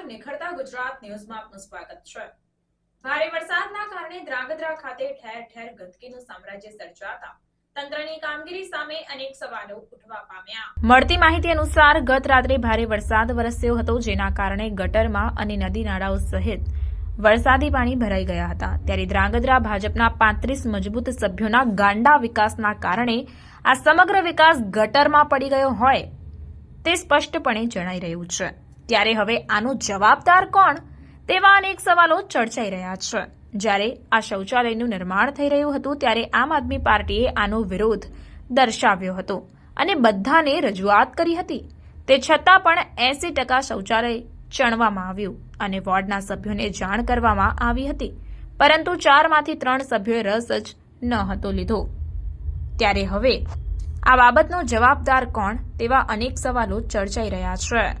ગુજરાત ન્યૂઝમાં આપનું સ્વાગત છે. ભારે વરસાદના કારણે ધ્રાંગધ્રા ખાતે ઠેર ઠેર ગંદકીનું સામ્રાજ્ય સર્જાતા મળતી માહિતી અનુસાર ગત રાત્રે ભારે વરસાદ વરસ્યો હતો, જેના કારણે ગટરમાં અને નદી નાળાઓ સહિત વરસાદી પાણી ભરાઈ ગયા હતા. ત્યારે ધ્રાંગધ્રા ભાજપના પાંત્રીસ મજબૂત સભ્યોના ગાંડા વિકાસના કારણે આ સમગ્ર વિકાસ ગટરમાં પડી ગયો હોય તે સ્પષ્ટપણે જણાઈ રહ્યું છે. ત્યારે હવે આનો જવાબદાર કોણ? તેવા અનેક સવાલો ચર્ચાઈ રહ્યા છે. જ્યારે આ શૌચાલયનું નિર્માણ થઈ રહ્યું હતું, ત્યારે આમ આદમી પાર્ટીએ આનો વિરોધ દર્શાવ્યો હતો અને બધાને રજૂઆત કરી હતી. તે છતાં પણ એસી ટકા શૌચાલય ચણવામાં આવ્યું અને વોર્ડના સભ્યોને જાણ કરવામાં આવી હતી. પરંતુ ચારમાંથી ત્રણ સભ્યોએ રસ જ ન હતો લીધો. ત્યારે હવે આ બાબતનો જવાબદાર કોણ? તેવા અનેક સવાલો ચર્ચાઈ રહ્યા છે.